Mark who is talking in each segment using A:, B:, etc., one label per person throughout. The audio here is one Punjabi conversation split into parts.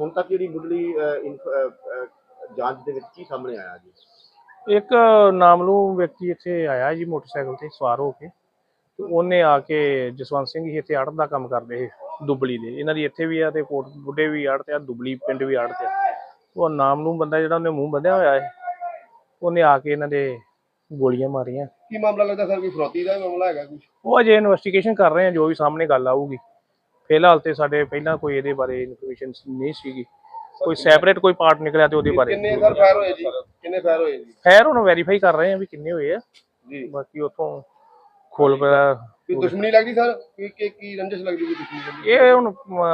A: ਹੁਣ ਤੱਕ ਜਿਹੜੀ ਮੁੱਢਲੀ ਜਾਂਚ ਦੇ ਵਿੱਚ ਕੀ ਸਾਹਮਣੇ ਆਇਆ ਜੀ?
B: ਇੱਕ ਨਾਮਲੂਮ ਵਿਅਕਤੀ ਇੱਥੇ ਆਇਆ ਜੀ ਮੋਟਰਸਾਈਕਲ ਤੇ ਸਵਾਰ ਹੋ ਕੇ। ਤੇ ਉਹਨੇ ਆ ਕੇ ਜਸਵੰਤ ਸਿੰਘ ਜੀ ਇੱਥੇ ਆੜਤ ਦਾ ਕੰਮ ਕਰਦੇ ਸੀ ਦੁਬਲੀ ਦੇ। ਇਹਨਾਂ ਦੀ ਇੱਥੇ ਵੀ ਆ ਤੇ ਕੋਟ ਬੁੱਢੇ ਵੀ ਆੜਤ ਆ ਦੁਬਲੀ ਪਿੰਡ ਵੀ ਆੜਤ ਆ। ਉਹ ਨਾਮਲੂਮ ਬੰਦਾ ਜਿਹੜਾ ਉਹਨੇ ਮੂੰਹ ਬੰਨਿਆ ਹੋਇਆ ਹੈ ਉਹਨੇ ਆ ਕੇ ਇਹਨਾਂ ਦੇ ਗੋਲੀਆਂ ਮਾਰੀਆਂ।
C: ਕੀ ਮਾਮਲਾ ਲੱਗਦਾ ਸਰ? ਕੋਈ ਫਰੋਤੀ ਦਾ ਮਾਮਲਾ ਹੈਗਾ ਕੁਝ
B: ਉਹ ਅਜੇ ਇਨਵੈਸਟੀਗੇਸ਼ਨ ਕਰ ਰਹੇ ਆ ਜੋ ਵੀ ਸਾਹਮਣੇ ਗੱਲ ਆਊਗੀ। ਫਿਲਹਾਲ ਤੇ ਸਾਡੇ ਪਹਿਲਾਂ ਕੋਈ ਇਹਦੇ ਬਾਰੇ ਇਨਫੋਰਮੇਸ਼ਨ ਨਹੀਂ ਸੀਗੀ। ਕੋਈ ਸੈਪਰੇਟ ਕੋਈ ਪਾਰਟ ਨਿਕਲਿਆ ਤੇ ਉਹਦੇ ਬਾਰੇ।
C: ਕਿੰਨੇ ਸਰ ਫਾਇਰ ਹੋਏ ਜੀ? ਕਿੰਨੇ ਫਾਇਰ ਹੋਏ ਜੀ?
B: ਖੈਰ ਹੁਣ ਵੈਰੀਫਾਈ ਕਰ ਰਹੇ ਆ ਵੀ ਕਿੰਨੇ ਹੋਏ ਆ।
C: ਜੀ।
B: ਬਾਕੀ ਉਥੋਂ ਖੋਲ ਪਿਆ।
C: ਕੋਈ ਦੁਸ਼ਮਣੀ ਲੱਗਦੀ ਸਰ ਕੀ ਕੀ ਕੀ ਰੰਜਿਸ਼ ਲੱਗਦੀ ਕੋਈ ਦੁਸ਼ਮਣੀ
B: ਇਹ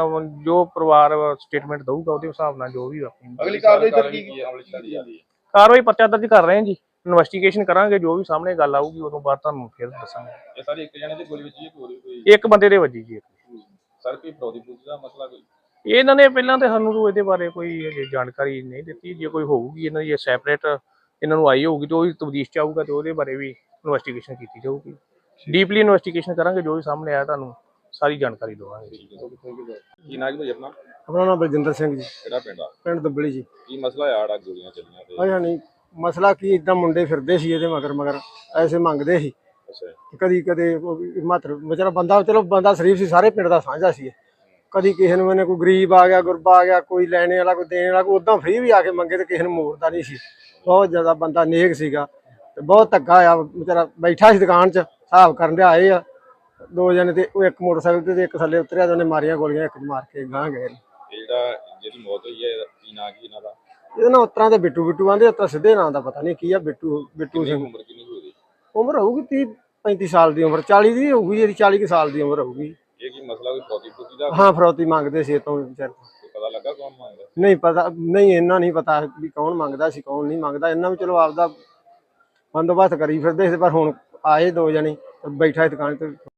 B: ਹੁਣ ਜੋ ਪਰਿਵਾਰ ਸਟੇਟਮੈਂਟ ਦਊਗਾ ਉਹਦੇ ਹਿਸਾਬ ਨਾਲ ਜੋ ਵੀ ਆਪਣੀ
C: ਅਗਲੀ ਕਾਰਵਾਈ ਸਰ ਕੀ ਕੀ
B: ਕਾਰਵਾਈ ਪਰਚਾ ਦਰਜ ਕਰ ਰਹੇ ਹਾਂ ਜੀ। ਇਨਵੈਸਟੀਗੇਸ਼ਨ ਕਰਾਂਗੇ ਜੋ ਵੀ ਸਾਹਮਣੇ ਗੱਲ ਆਊਗੀ ਉਦੋਂ ਬਾਅਦ ਤੁਹਾਨੂੰ ਫਿਰ ਦੱਸਾਂਗੇ।
D: ਇਹ ਸਾਰੇ ਇੱਕ ਜਣੇ ਦੀ ਗੋਲੀ ਵਿੱਚ ਹੀ ਇੱਕ ਹੋਰ ਵੀ ਕੋਈ?
B: ਇੱਕ ਬੰਦੇ ਦੇ ਵੱਜੀ ਜੀ
D: ਸਰ ਕੋਈ ਫਰੋਦੀ ਫਰੂਦੀ ਦਾ ਮਸਲਾ ਕੋਈ?
B: ਇਹਨਾਂ ਨੇ ਪਹਿਲਾਂ ਤੇ ਸਾਨੂੰ ਤਾਂ ਇਹਦੇ ਬਾਰੇ ਕੋਈ ਹਜੇ ਜਾਣਕਾਰੀ ਨਹੀਂ ਦਿੱਤੀ। ਜੇ ਕੋਈ ਹੋਊਗੀ ਇਹਨਾਂ ਦੀ ਸੈਪਰੇਟ ਇਹਨਾਂ ਨੂੰ ਆਈ ਹੋਊਗੀ ਤੇ ਉਹ ਵੀ ਤਬਦੀਸ਼ ਚ ਆਊਗਾ ਤੇ ਉਹਦੇ ਬਾਰੇ ਵੀ ਇਨਵੈਸਟੀਗੇਸ਼ਨ ਕੀਤੀ ਜਾਊਗੀ। ਡੀਪਲੀ ਇਨਵੈਸਟੀਗੇਸ਼ਨ ਕਰਾਂਗੇ ਜੋ ਵੀ ਸਾਹਮਣੇ ਆਇਆ ਤੁਹਾਨੂੰ ਸਾਰੀ ਜਾਣਕਾਰੀ ਦੇਵਾਂਗੇ।
D: ਕੀ ਨਾਮ ਜੀ ਆਪਣਾ?
E: ਆਪਣਾ ਨਾਮ ਬਲਜਿੰਦਰ ਸਿੰਘ ਜੀ।
D: ਕਿਹੜਾ ਪਿੰਡ ਆ?
E: ਪਿੰਡ ਦੁੱਬਲੀ ਜੀ।
D: ਕੀ ਮਸਲਾ ਆ ਆੜਾ ਗੋਲੀਆਂ ਚੱਲੀਆਂ ਤੇ?
E: ਆਇਆ ਨਹੀਂ ਮਸਲਾ ਕੀ ਇਦਾਂ ਮੁੰਡੇ ਫਿਰਦੇ ਸੀ ਇਹਦੇ ਮਗਰ ਮਗਰ ਐਸੇ ਮੰਗਦੇ ਸੀ। ਕਦੀ ਕਦੇ ਮਾਤਰ ਵਿਚਾਰਾ ਬੰਦਾ ਚਲੋ ਬੰਦਾ ਸ਼ਰੀਫ ਸੀ ਸਾਰੇ ਪਿੰਡ ਦਾ ਸਾਂਝਾ ਸੀ। ਕਦੀ ਕਿਸੇ ਨੂੰ ਇਹਨੇ ਕੋਈ ਗਰੀਬ ਆ ਗਿਆ ਗੁਰਬਾ ਆ ਗਿਆ ਕੋਈ ਲੈਣੇ ਵਾਲਾ ਕੋਈ ਦੇਣ ਵਾਲਾ ਕੋਈ ਉਦਾਂ ਫ੍ਰੀ ਵੀ ਆ ਕੇ ਮੰਗੇ ਤੇ ਕਿਸੇ ਨੂੰ ਮੋੜਦਾ ਨਹੀਂ ਸੀ ਬਹੁਤ ਜ਼ਿਆਦਾ ਬੰਦਾ ਨੇਕ ਸੀਗਾ ਤੇ ਬਹੁਤ ਧੱਕਾ ਆ ਵਿਚਾਰਾ ਬੈਠਾ ਸੀ ਦੁਕਾਨ 'ਚ ਹਿਸਾਬ ਕਰਨ ਦੇ ਆਏ ਆ ਦੋ ਜਣੇ ਤੇ ਉਹ ਇੱਕ ਮੋਟਰਸਾਈਕਲ ਤੇ ਤੇ ਇੱਕ ਥੱਲੇ ਉਤਰਿਆ ਤੇ ਉਹਨੇ ਮਾਰੀਆਂ ਗੋਲੀਆਂ ਇੱਕ ਮਾਰ ਕੇ ਗਾਂ ਗਏ ਨੇ।
D: ਜਿਹੜਾ ਜਿਹਦੀ ਮੌਤ ਹੋਈ ਹੈ ਕੀ ਨਾਂ ਕੀ ਇਹਨਾਂ ਦਾ
E: ਇਹਦੇ ਨਾਲ ਉਤਰਾਂ ਦੇ ਬਿੱਟੂ ਬਿੱਟੂ ਆਂਦੇ ਉਤਰਾ ਸਿੱਧੇ ਨਾਂ ਦਾ ਪਤਾ ਨਹੀਂ ਕੀ ਆ ਬਿੱਟੂ ਬਿੱਟੂ ਸਿੰਘ
D: ਉਮਰ ਕਿੰਨੀ ਹੋਈ ਉਹਦੀ?
E: ਉਮਰ ਹੋਊਗੀ 30 35 ਸਾਲ ਦੀ ਉਮਰ 40 ਦੀ ਹੋਊਗੀ ਜਿਹੜੀ 40 ਕੁ ਸਾਲ ਦੀ ਉਮਰ ਹੋਊਗੀ।
D: ਇਹ ਕੀ ਮਸਲਾ ਕੋਈ ਦਾ?
E: ਹਾਂ ਫਰੌਤੀ ਮੰਗਦੇ ਸੀ ਇਹ ਤੋਂ ਵਿਚਾਰ
D: ਪਤਾ ਲੱਗਾ ਕੌਣ ਮੰਗਦਾ?
E: ਨਹੀਂ ਪਤਾ ਨਹੀਂ ਇਹਨਾਂ ਨਹੀਂ ਪਤਾ ਵੀ ਕੌਣ ਮੰਗਦਾ ਸੀ ਕੌਣ ਨਹੀਂ ਮੰਗਦਾ। ਇਹਨਾਂ ਵੀ ਚਲੋ ਆਪਦਾ ਬੰਦੋਬਸਤ ਕਰੀ ਫਿਰਦੇ ਸੀ ਪਰ ਹੁਣ ਆਏ ਦੋ ਜਣੇ ਬੈਠਾ ਸੀ ਦੁਕਾਨ ਤੇ।